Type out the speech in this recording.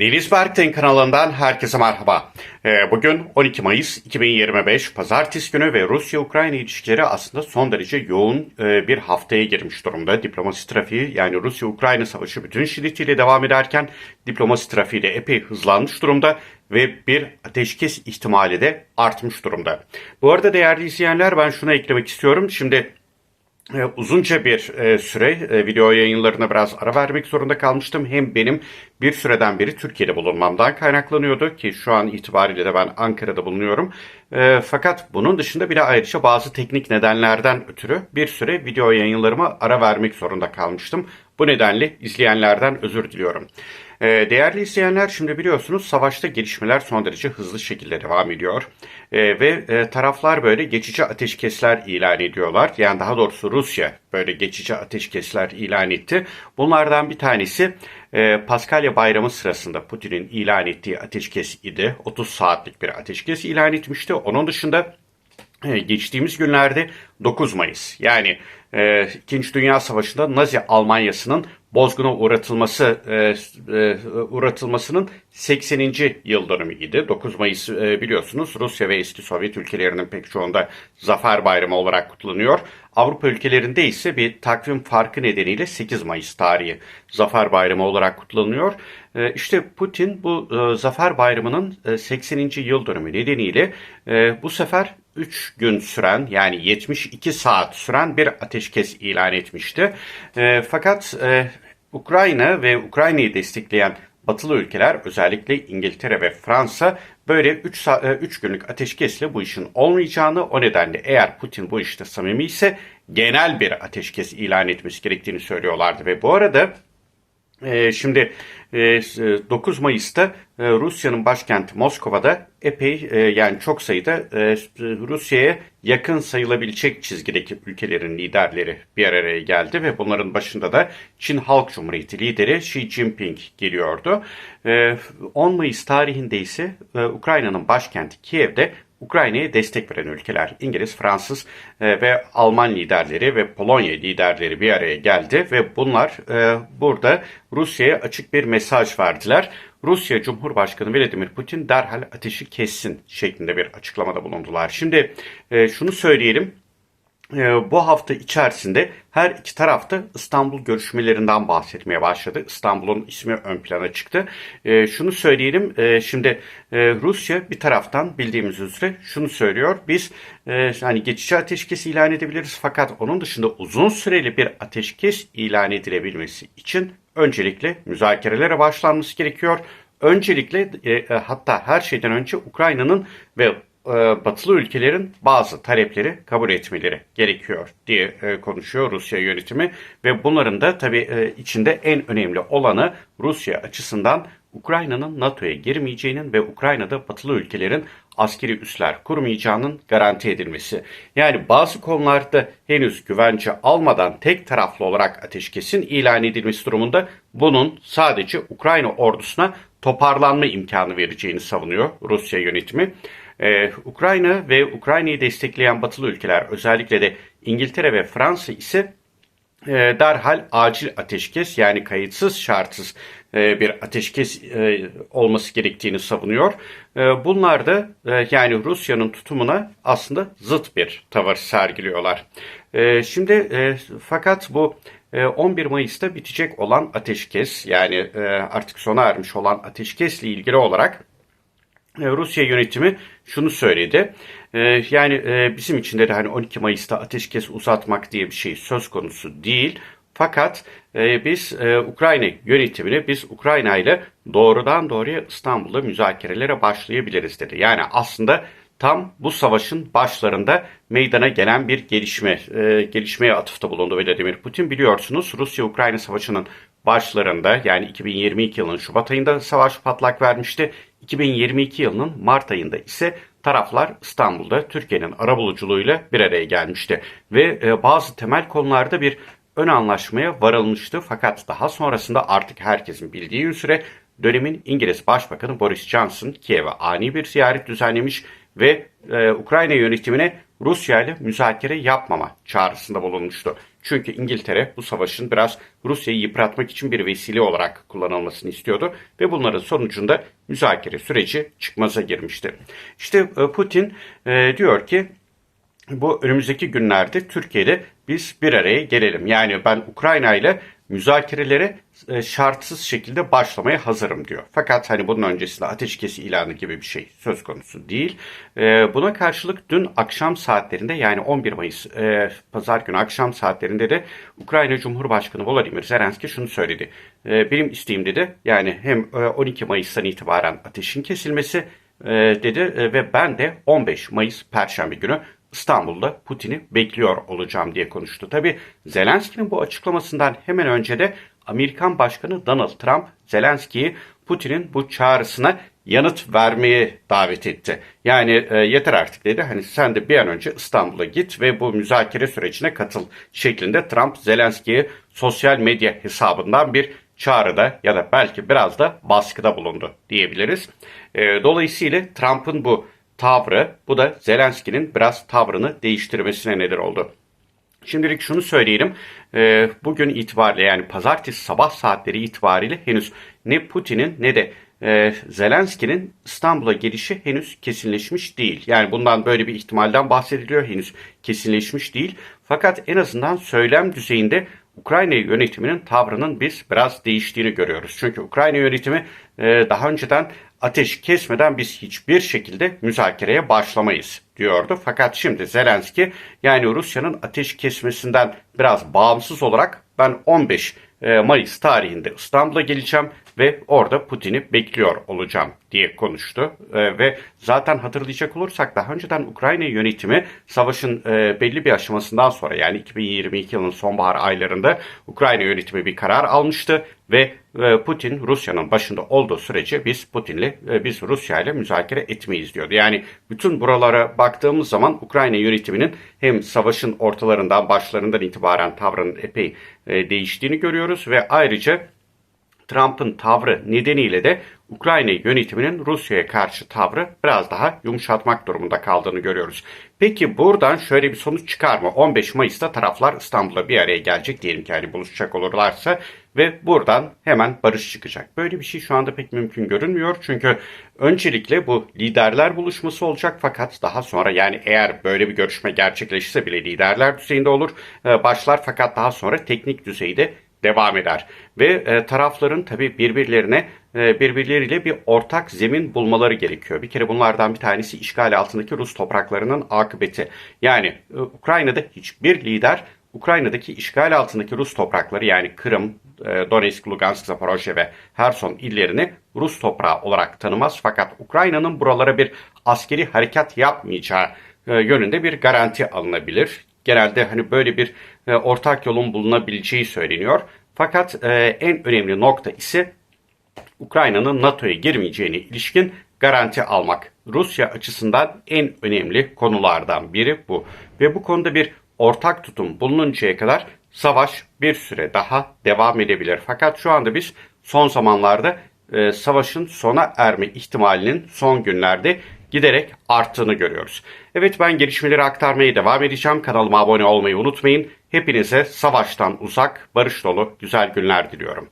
Deniz Berk'ten kanalından herkese merhaba. Ee, Bugün 12 Mayıs 2025 Pazartesi günü ve Rusya-Ukrayna ilişkileri aslında son derece yoğun e, bir haftaya girmiş durumda. Diplomasi trafiği yani Rusya-Ukrayna savaşı bütün şiddetiyle devam ederken diplomasi trafiği de epey hızlanmış durumda ve bir ateşkes ihtimali de artmış durumda. Bu arada değerli izleyenler ben şunu eklemek istiyorum. Şimdi uzunca bir e, süre e, video yayınlarına biraz ara vermek zorunda kalmıştım. Hem benim bir süreden beri Türkiye'de bulunmamdan kaynaklanıyordu ki şu an itibariyle de ben Ankara'da bulunuyorum. E, fakat bunun dışında bir de ayrıca bazı teknik nedenlerden ötürü bir süre video yayınlarıma ara vermek zorunda kalmıştım. Bu nedenle izleyenlerden özür diliyorum. Ee, değerli izleyenler şimdi biliyorsunuz savaşta gelişmeler son derece hızlı şekilde devam ediyor. Ee, ve e, taraflar böyle geçici ateşkesler ilan ediyorlar. Yani daha doğrusu Rusya böyle geçici ateşkesler ilan etti. Bunlardan bir tanesi e, Paskalya Bayramı sırasında Putin'in ilan ettiği ateşkes idi. 30 saatlik bir ateşkes ilan etmişti. Onun dışında e, geçtiğimiz günlerde 9 Mayıs yani e, İkinci Dünya Savaşı'nda Nazi Almanyası'nın bozguna uğratılması e, e, uğratılmasının 80. yıl dönümüydü. 9 Mayıs e, biliyorsunuz Rusya ve eski Sovyet ülkelerinin pek çoğunda Zafer Bayramı olarak kutlanıyor. Avrupa ülkelerinde ise bir takvim farkı nedeniyle 8 Mayıs tarihi Zafer Bayramı olarak kutlanıyor. E, işte Putin bu Zafer Bayramı'nın e, 80. yıl dönümü nedeniyle bu sefer 3 gün süren yani 72 saat süren bir ateşkes ilan etmişti. E, fakat e, Ukrayna ve Ukrayna'yı destekleyen batılı ülkeler özellikle İngiltere ve Fransa böyle 3 3 günlük ateşkesle bu işin olmayacağını o nedenle eğer Putin bu işte samimi ise genel bir ateşkes ilan etmesi gerektiğini söylüyorlardı ve bu arada e, şimdi e, 9 Mayıs'ta e, Rusya'nın başkenti Moskova'da epey e, yani çok sayıda e, Rusya'ya yakın sayılabilecek çizgideki ülkelerin liderleri bir araya geldi ve bunların başında da Çin Halk Cumhuriyeti lideri Xi Jinping geliyordu. E, 10 Mayıs tarihinde ise e, Ukrayna'nın başkenti Kiev'de Ukrayna'ya destek veren ülkeler İngiliz, Fransız e, ve Alman liderleri ve Polonya liderleri bir araya geldi ve bunlar e, burada Rusya'ya açık bir mesaj verdiler. Rusya Cumhurbaşkanı Vladimir Putin derhal ateşi kessin şeklinde bir açıklamada bulundular. Şimdi e, şunu söyleyelim. Ee, bu hafta içerisinde her iki tarafta İstanbul görüşmelerinden bahsetmeye başladı. İstanbul'un ismi ön plana çıktı. Ee, şunu söyleyelim, e, şimdi e, Rusya bir taraftan bildiğimiz üzere şunu söylüyor. Biz e, hani geçici ateşkes ilan edebiliriz fakat onun dışında uzun süreli bir ateşkes ilan edilebilmesi için öncelikle müzakerelere başlanması gerekiyor. Öncelikle hatta her şeyden önce Ukrayna'nın ve e, batılı ülkelerin bazı talepleri kabul etmeleri gerekiyor diye e, konuşuyor Rusya yönetimi ve bunların da tabii e, içinde en önemli olanı Rusya açısından Ukrayna'nın NATO'ya girmeyeceğinin ve Ukrayna'da batılı ülkelerin askeri üsler kurmayacağının garanti edilmesi. Yani bazı konularda henüz güvence almadan tek taraflı olarak ateşkesin ilan edilmesi durumunda bunun sadece Ukrayna ordusuna toparlanma imkanı vereceğini savunuyor Rusya yönetimi. Ee, Ukrayna ve Ukrayna'yı destekleyen batılı ülkeler özellikle de İngiltere ve Fransa ise e, derhal acil ateşkes yani kayıtsız şartsız e, bir ateşkes e, olması gerektiğini savunuyor. E, bunlar da e, yani Rusya'nın tutumuna aslında zıt bir tavır sergiliyorlar. E, şimdi e, fakat bu 11 e, Mayıs'ta bitecek olan ateşkes yani e, artık sona ermiş olan ateşkesle ilgili olarak Rusya yönetimi şunu söyledi. E, yani e, bizim için de hani 12 Mayıs'ta ateşkes uzatmak diye bir şey söz konusu değil. Fakat biz Ukrayna yönetimine biz Ukrayna ile doğrudan doğruya İstanbul'da müzakerelere başlayabiliriz dedi. Yani aslında tam bu savaşın başlarında meydana gelen bir gelişme, gelişmeye atıfta bulundu Vladimir Putin. Biliyorsunuz Rusya-Ukrayna savaşının başlarında yani 2022 yılının Şubat ayında savaş patlak vermişti. 2022 yılının Mart ayında ise taraflar İstanbul'da Türkiye'nin arabuluculuğuyla bir araya gelmişti. Ve e, bazı temel konularda bir ön anlaşmaya varılmıştı. Fakat daha sonrasında artık herkesin bildiği üzere dönemin İngiliz Başbakanı Boris Johnson Kiev'e ani bir ziyaret düzenlemiş ve e, Ukrayna yönetimine Rusya ile müzakere yapmama çağrısında bulunmuştu. Çünkü İngiltere bu savaşın biraz Rusya'yı yıpratmak için bir vesile olarak kullanılmasını istiyordu ve bunların sonucunda müzakere süreci çıkmaza girmişti. İşte e, Putin e, diyor ki bu önümüzdeki günlerde Türkiye'de biz bir araya gelelim. Yani ben Ukrayna ile müzakerelere e, şartsız şekilde başlamaya hazırım diyor. Fakat hani bunun öncesinde ateşkes ilanı gibi bir şey söz konusu değil. E, buna karşılık dün akşam saatlerinde yani 11 Mayıs e, pazar günü akşam saatlerinde de Ukrayna Cumhurbaşkanı Volodymyr Zelenski şunu söyledi. Benim isteğim dedi yani hem 12 Mayıs'tan itibaren ateşin kesilmesi dedi ve ben de 15 Mayıs Perşembe günü İstanbul'da Putin'i bekliyor olacağım diye konuştu. Tabi Zelenski'nin bu açıklamasından hemen önce de Amerikan Başkanı Donald Trump Zelenski'yi Putin'in bu çağrısına yanıt vermeye davet etti. Yani e, yeter artık dedi. Hani sen de bir an önce İstanbul'a git ve bu müzakere sürecine katıl şeklinde Trump Zelenski'ye sosyal medya hesabından bir çağrıda ya da belki biraz da baskıda bulundu diyebiliriz. E, dolayısıyla Trump'ın bu tavrı bu da Zelenski'nin biraz tavrını değiştirmesine neden oldu. Şimdilik şunu söyleyelim. E, bugün itibariyle yani pazartesi sabah saatleri itibariyle henüz ne Putin'in ne de e, Zelenski'nin İstanbul'a gelişi henüz kesinleşmiş değil. Yani bundan böyle bir ihtimalden bahsediliyor henüz kesinleşmiş değil. Fakat en azından söylem düzeyinde Ukrayna yönetiminin tavrının biz biraz değiştiğini görüyoruz. Çünkü Ukrayna yönetimi e, daha önceden ateş kesmeden biz hiçbir şekilde müzakereye başlamayız diyordu. Fakat şimdi Zelenski yani Rusya'nın ateş kesmesinden biraz bağımsız olarak ben 15 e, Mayıs tarihinde İstanbul'a geleceğim ve orada Putin'i bekliyor olacağım diye konuştu. E, ve zaten hatırlayacak olursak daha önceden Ukrayna yönetimi savaşın e, belli bir aşamasından sonra yani 2022 yılının sonbahar aylarında Ukrayna yönetimi bir karar almıştı ve Putin Rusya'nın başında olduğu sürece biz Putin'le biz Rusya ile müzakere etmeyiz diyordu. Yani bütün buralara baktığımız zaman Ukrayna yönetiminin hem savaşın ortalarından başlarından itibaren tavrının epey değiştiğini görüyoruz ve ayrıca Trump'ın tavrı nedeniyle de Ukrayna yönetiminin Rusya'ya karşı tavrı biraz daha yumuşatmak durumunda kaldığını görüyoruz. Peki buradan şöyle bir sonuç çıkar mı? 15 Mayıs'ta taraflar İstanbul'a bir araya gelecek diyelim ki hani buluşacak olurlarsa ve buradan hemen barış çıkacak. Böyle bir şey şu anda pek mümkün görünmüyor. Çünkü öncelikle bu liderler buluşması olacak fakat daha sonra yani eğer böyle bir görüşme gerçekleşirse bile liderler düzeyinde olur e, başlar fakat daha sonra teknik düzeyde devam eder. Ve e, tarafların tabi birbirlerine e, birbirleriyle bir ortak zemin bulmaları gerekiyor. Bir kere bunlardan bir tanesi işgal altındaki Rus topraklarının akıbeti. Yani e, Ukrayna'da hiçbir lider Ukrayna'daki işgal altındaki Rus toprakları yani Kırım, e, Donetsk, Lugansk, Zaporojye ve Herson illerini Rus toprağı olarak tanımaz. Fakat Ukrayna'nın buralara bir askeri harekat yapmayacağı e, yönünde bir garanti alınabilir genelde hani böyle bir e, ortak yolun bulunabileceği söyleniyor. Fakat e, en önemli nokta ise Ukrayna'nın NATO'ya girmeyeceğine ilişkin garanti almak. Rusya açısından en önemli konulardan biri bu. Ve bu konuda bir ortak tutum bulununcaya kadar savaş bir süre daha devam edebilir. Fakat şu anda biz son zamanlarda e, savaşın sona erme ihtimalinin son günlerde giderek arttığını görüyoruz. Evet ben gelişmeleri aktarmaya devam edeceğim. Kanalıma abone olmayı unutmayın. Hepinize savaştan uzak, barış dolu güzel günler diliyorum.